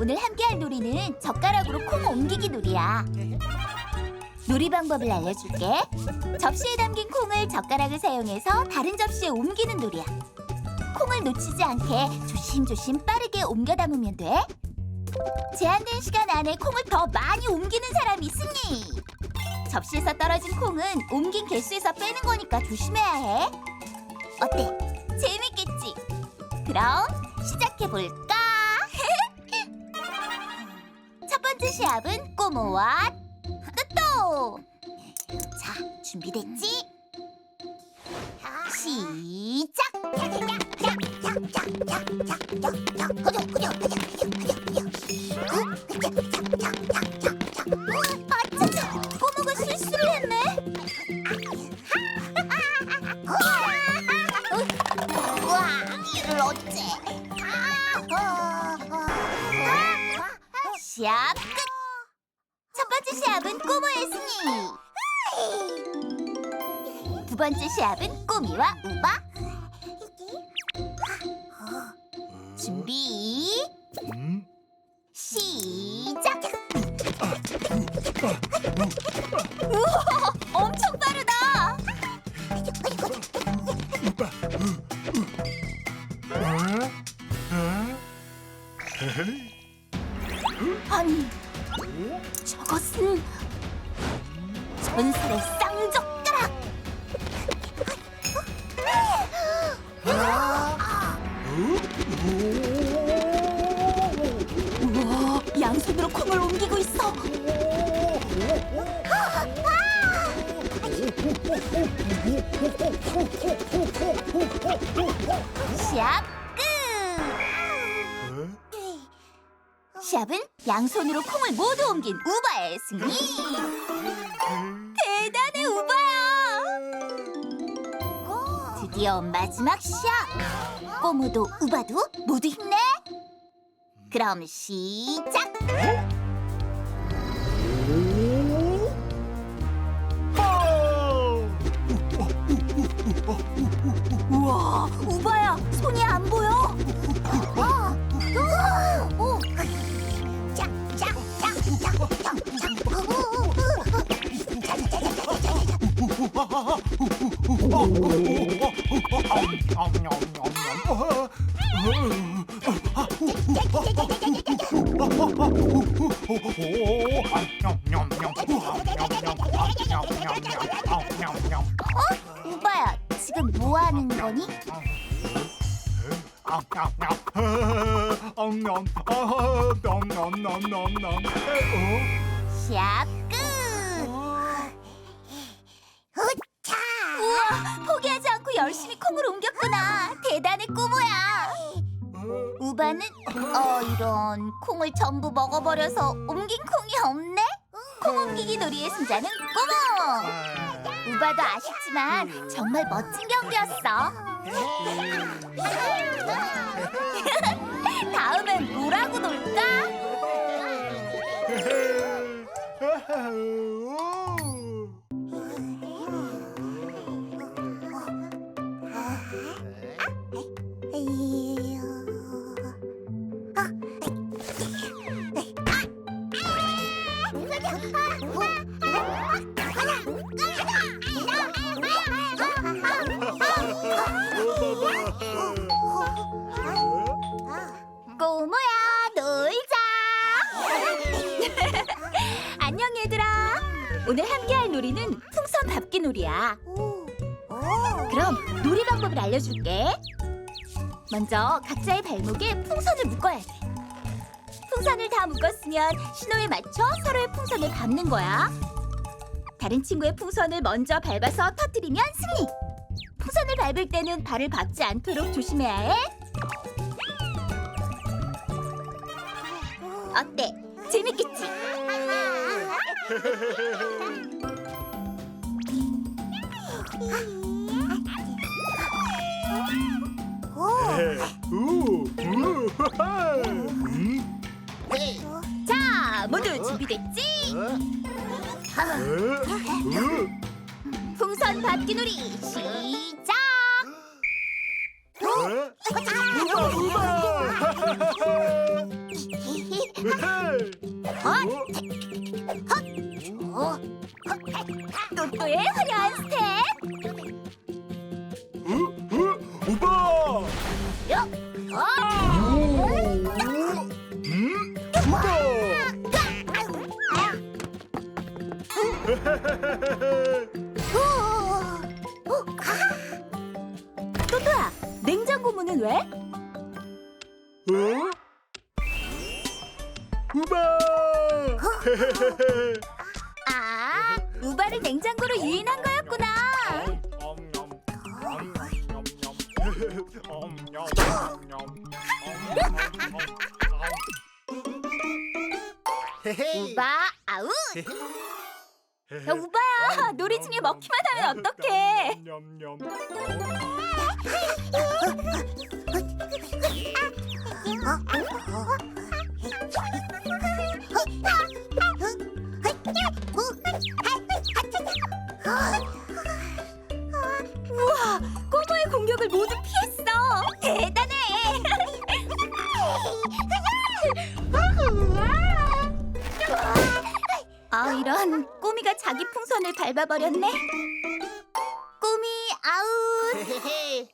오늘 함께할 놀이는 젓가락으로 콩 옮기기 놀이야. 놀이 방법을 알려줄게. 접시에 담긴 콩을 젓가락을 사용해서 다른 접시에 옮기는 놀이야. 콩을 놓치지 않게 조심조심 빠르게 옮겨 담으면 돼. 제한된 시간 안에 콩을 더 많이 옮기는 사람이 승리. 접시에서 떨어진 콩은 옮긴 개수에서 빼는 거니까 조심해야 해. 어때? 재밌겠지? 그럼 시작해 볼까? 시합은 꼬모와 또또. 자, 준비됐지? 시작. 시합은 꼬미와 우바. 준비 음? 시작. 우와, 엄청 빠르다. 아니, 저것은 전설의 쌍 우와, 양손으로 콩을 옮기고 있어. 끝. 시합은 양손으로 콩을 모두 옮긴 우바의 승리. 드디어 마지막 시합. 꼬무도 우바도 모두 힘내. 그럼 시작. 우와, 우바야, 손이 안 보여. 우바야, 지금 뭐 하는 거니? 시 콩을 옮겼구나. 대단해 꼬모야. 우바는 어 이런 콩을 전부 먹어버려서 옮긴 콩이 없네. 콩 옮기기 놀이의 승자는 꼬모. 우바도 아쉽지만 정말 멋진 경기였어. 다음엔 뭐라고 놀까? 알려줄게. 먼저 각자의 발목에 풍선을 묶어야 돼. 풍선을 다 묶었으면 신호에 맞춰 서로의 풍선을 밟는 거야. 다른 친구의 풍선을 먼저 밟아서 터뜨리면 승리. 풍선을 밟을 때는 발을 밟지 않도록 조심해야 해. 어때? 재밌겠지? 우, 우, 하하. 음, 자, 모두 준비됐지? 에, 우, 풍선 밟기 놀이 시작! 또또야, 냉장고 문은 왜? 어? 우바. 풍선을 밟아버렸네. 꼬미 아웃.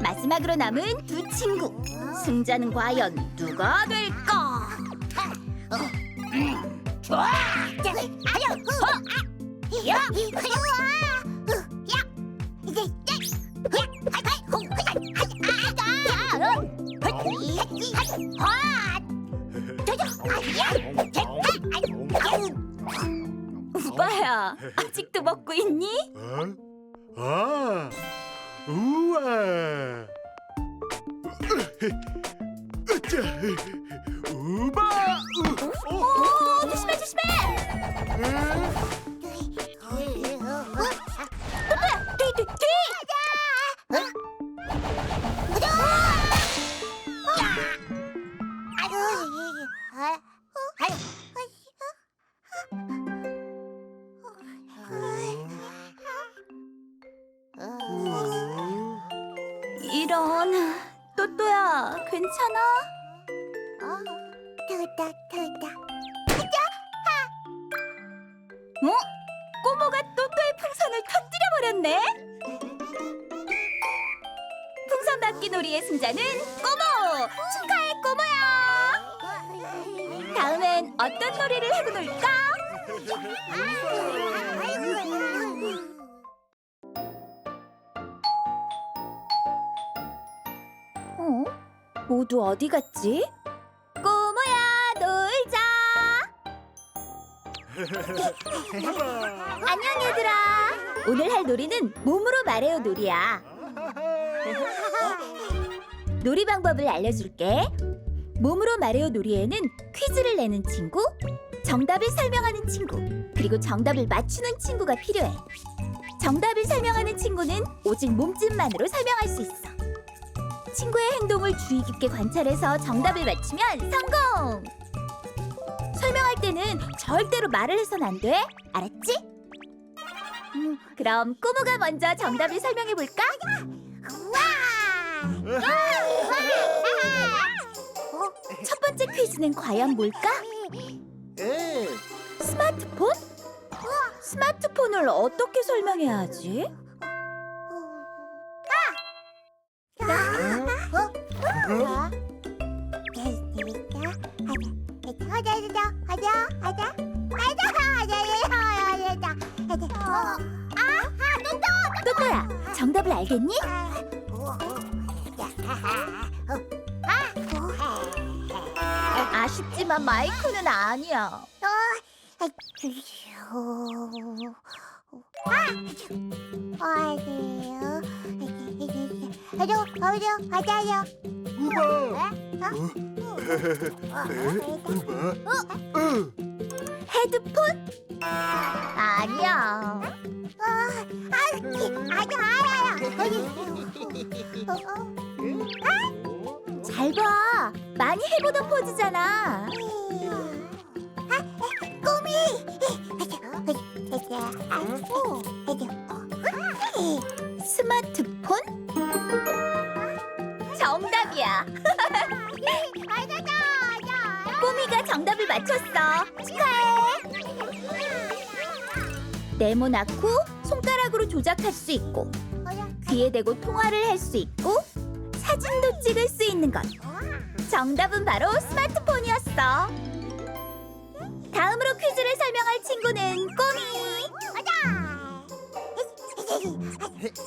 마지막으로 남은 두 친구. 승자는 과연 누가 될까? 야, 아직도 먹고 있니? 어? 아, 우와. 으쌰. 우바. 우, 어, 오, 조심해, 조심해. 에? 또또야, 괜찮아? 어? 꼬모가 또또의 풍선을 터뜨려 버렸네. 풍선 받기 놀이의 승자는 꼬모. 축하해, 꼬모야. 다음엔 어떤 놀이를 하고 놀까? 어? 모두 어디 갔지? 꼬모야, 놀자. 안녕 얘들아. 오늘 할 놀이는 몸으로 말해요 놀이야. 놀이 방법을 알려줄게. 몸으로 말해요 놀이에는 퀴즈를 내는 친구, 정답을 설명하는 친구, 그리고 정답을 맞추는 친구가 필요해. 정답을 설명하는 친구는 오직 몸짓만으로 설명할 수 있어. 친구의 행동을 주의 깊게 관찰해서 정답을 맞추면 성공! 설명할 때는 절대로 말을 해선 안 돼. 알았지? 음, 그럼 꼬모가 먼저 정답을 설명해 볼까? 첫 번째 퀴즈는 과연 뭘까? 스마트폰? 스마트폰을 어떻게 설명해야 하지? 알겠니? 아쉽지만 마이크는 아니야. 어. 헤드폰? 아니야. 잘 봐. 많이 해보던 포즈잖아. 꼬미. 스마트폰? 정답이야. 꼬미가 정답을 맞췄어. 축하해. 네모나고 손가락으로 조작할 수 있고 귀에 대고 통화를 할 수 있고 사진도 찍을 수 있는 것. 정답은 바로 스마트폰이었어. 다음으로 퀴즈를 설명할 친구는 꼬미.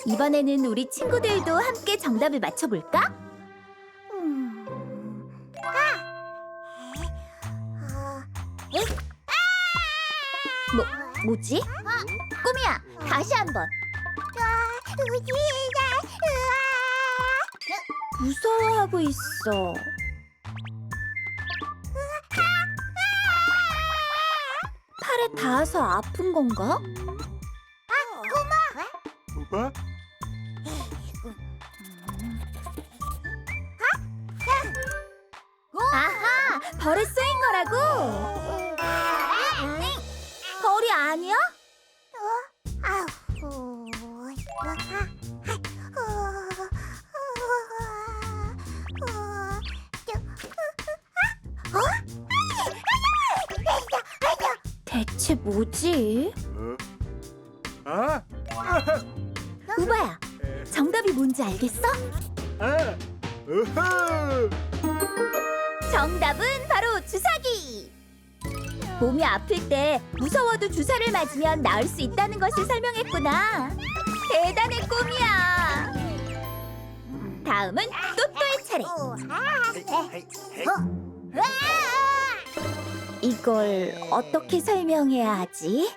이번에는 우리 친구들도 함께 정답을 맞춰볼까? 뭐, 뭐지? 꼬미야, 다시 한번. 무서워하고 있어. 팔에 닿아서 아픈 건가? 우바. 아하, 벌에 쓰인 거라고? 대체 뭐지? 어? 아. 우바야, 정답이 뭔지 알겠어? 아. 정답은 바로 주사기. 몸이 아플 때 무서워도 주사를 맞으면 나을 수 있다는 것을 설명했구나. 대단해 꿈이야. 다음은 또또의 차례. 이걸 어떻게 설명해야 하지?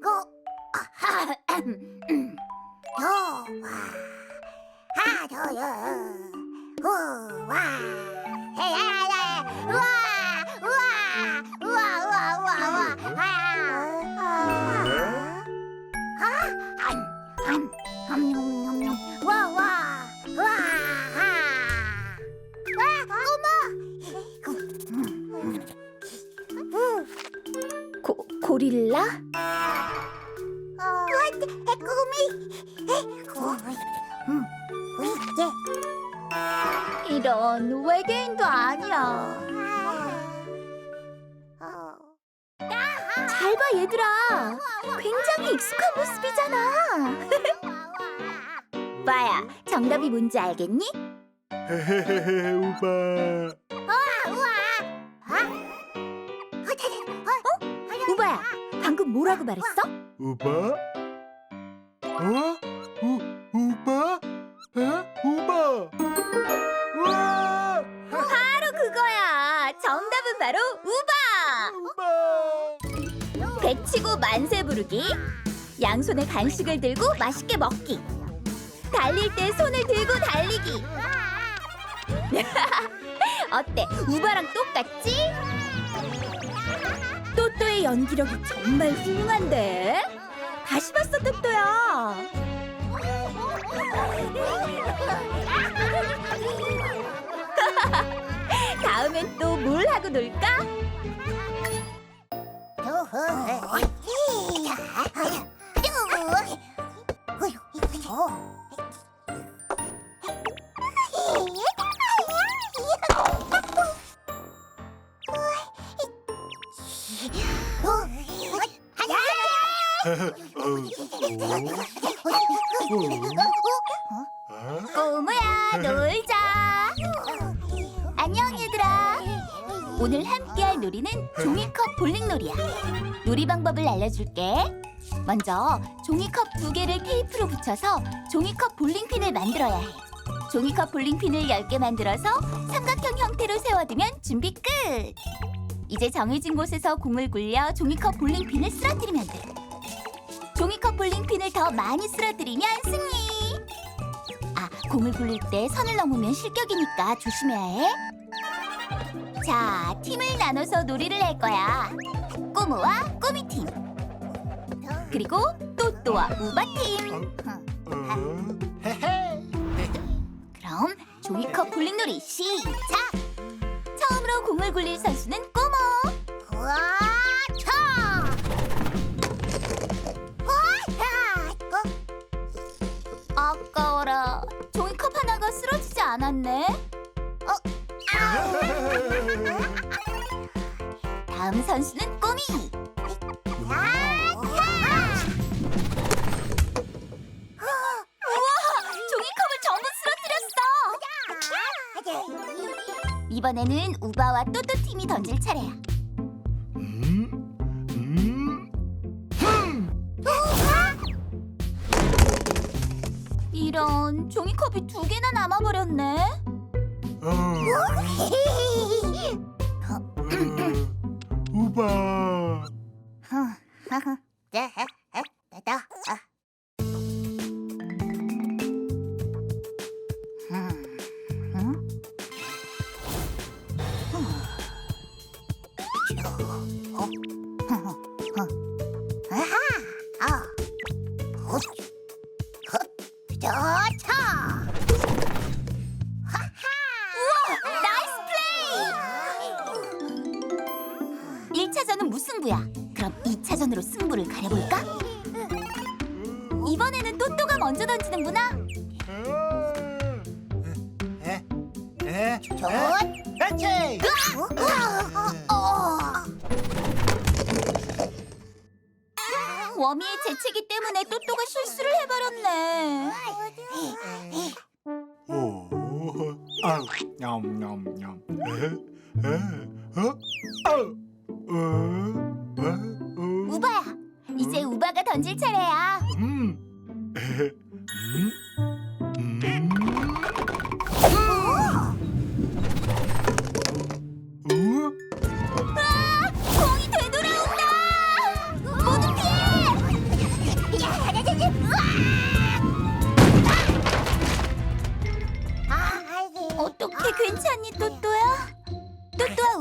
고, 고릴라? 이런 외계인도 아니야. 잘 봐 얘들아. 굉장히 익숙한 모습이잖아. 오빠야, 정답이 뭔지 알겠니? 헤헤헤헤 우바. 우 뭐라고 말했어? 우바? 어? 우 우바? 어? 우바? 우와! 바로 그거야. 정답은 바로 우바. 우바! 배치고 만세 부르기, 양손에 간식을 들고 맛있게 먹기, 달릴 때 손을 들고 달리기. 어때? 우바랑 똑같지? 또또의 연기력이 정말 훌륭한데? 다시 봤어, 또또야. 다음엔 또 뭘 하고 놀까? 알려줄게 먼저 종이컵 두 개를 테이프로 붙여서 종이컵 볼링핀을 만들어야 해 종이컵 볼링핀을 10개 만들어서 삼각형 형태로 세워두면 준비 끝! 이제 정해진 곳에서 공을 굴려 종이컵 볼링핀을 쓰러뜨리면 돼. 종이컵 볼링핀을 더 많이 쓰러뜨리면 승리! 아, 공을 굴릴 때 선을 넘으면 실격이니까 조심해야 해. 자, 팀을 나눠서 놀이를 할 거야. 꼬무와 꼬미팀. 그리고 또또와 우바팀. 어? 그럼 종이컵 볼링놀이 시작! 처음으로 공을 굴릴 선수는 꼬모. 우와, 차! 우와, 어? 아까워라. 종이컵 하나가 쓰러지지 않았네. 다음 선수는 꼬미. 이번에는 우바와 또또 팀이 던질 차례야. 음? 음? 이런 종이컵이 두 개나 남아버렸네. 어. 냠냠냠. 에? 에? 어? 아우. 어? 우바야, 이제 우바가 던질 차례야. 음. 에? 음? 음?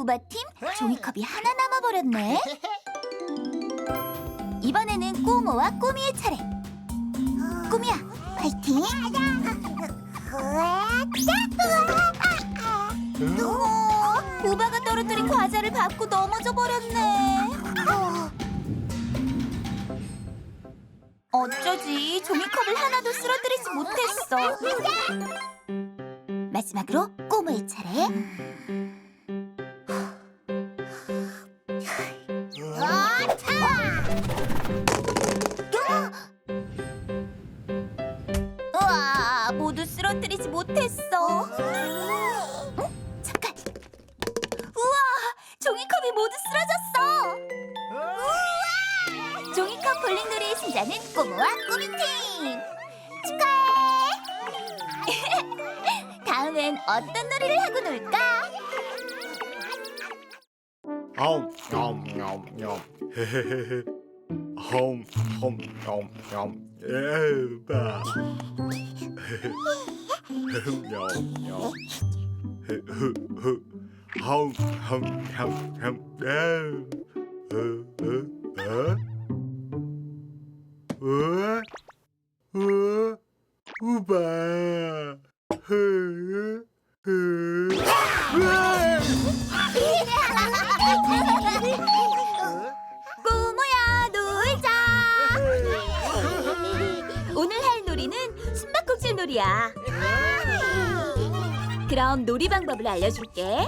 우바팀 종이컵이 하나 남아버렸네. 이번에는 꼬모와 꼬미의 차례. 꼬미야, 화이팅! 오, 우바가 떨어뜨린 과자를 밟고 넘어져 버렸네. 어쩌지 종이컵을 하나도 쓰러뜨리지 못했어. 마지막으로 꼬모의 차례. 아우. 냠냠냠. 헤헤헤헤. 홈, 홈, 냠, 냠. 에바. 냠, 냠. 흐흐흐. 홈, 홈, 냠, 냠. 에. 어, 어, 꼬모야 놀자. 오늘 할 놀이는 숨바꼭질 놀이야. 그럼 놀이 방법을 알려줄게.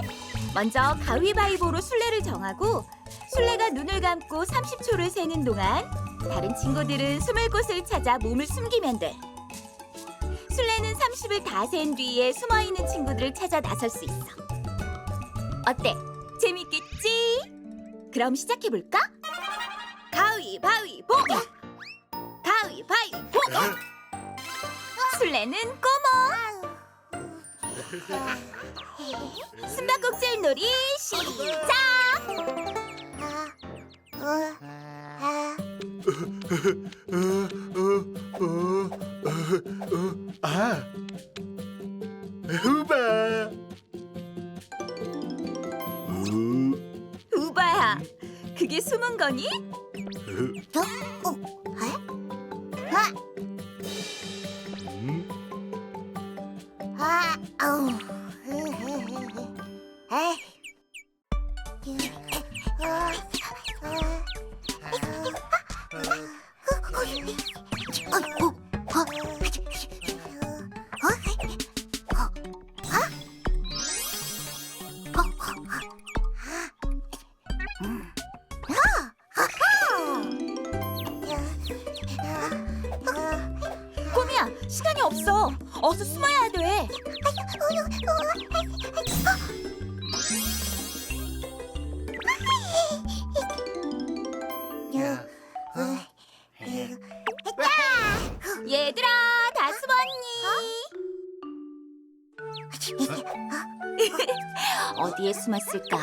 먼저 가위바위보로 술래를 정하고 술래가 눈을 감고 30초를 세는 동안 다른 친구들은 숨을 곳을 찾아 몸을 숨기면 돼. 술래는 30을 다 센 뒤에 숨어 있는 친구들을 찾아 나설 수 있어. 어때? 재밌겠지? 그럼 시작해 볼까? 가위바위보! 가위바위보! 술래는 꼬모! 숨바꼭질 놀이 시작! 아, 후바. 그게 숨은 거니? 저, 어, 어디에 숨었을까?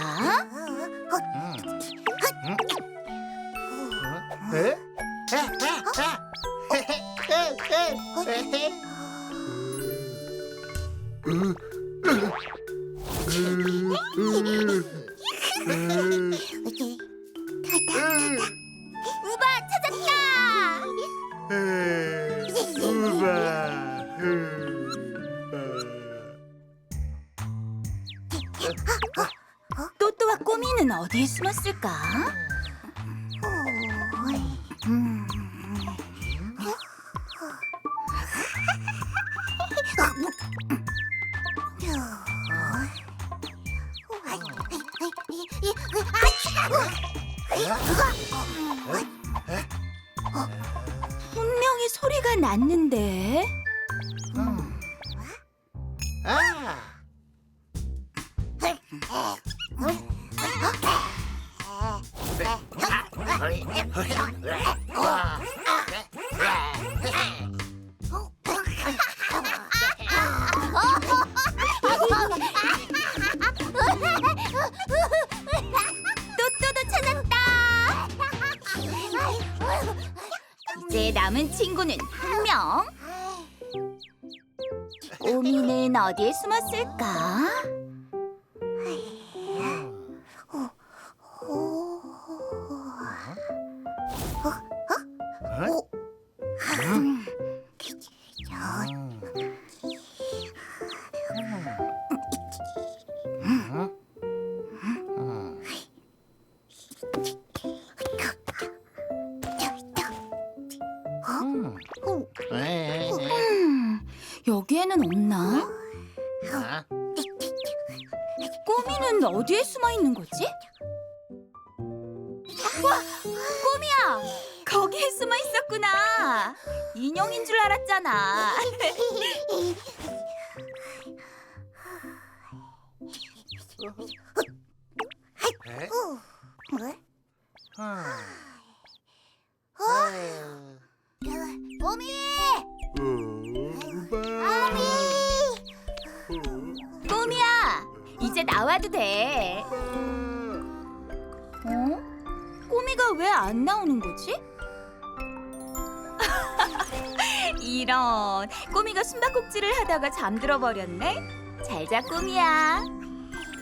꼬미는 어디에 숨었을까? 음. 분명히 소리가 났는데. 이제 남은 친구는 한 명. 꼬미는 어디에 숨었을까? 와, 꼬미야, 거기에 숨어 있었구나. 인형인 줄 알았잖아. 숨바꼭질을 하다가 잠들어 버렸네. 잘자 꼬미야.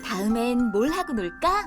다음엔 뭘 하고 놀까?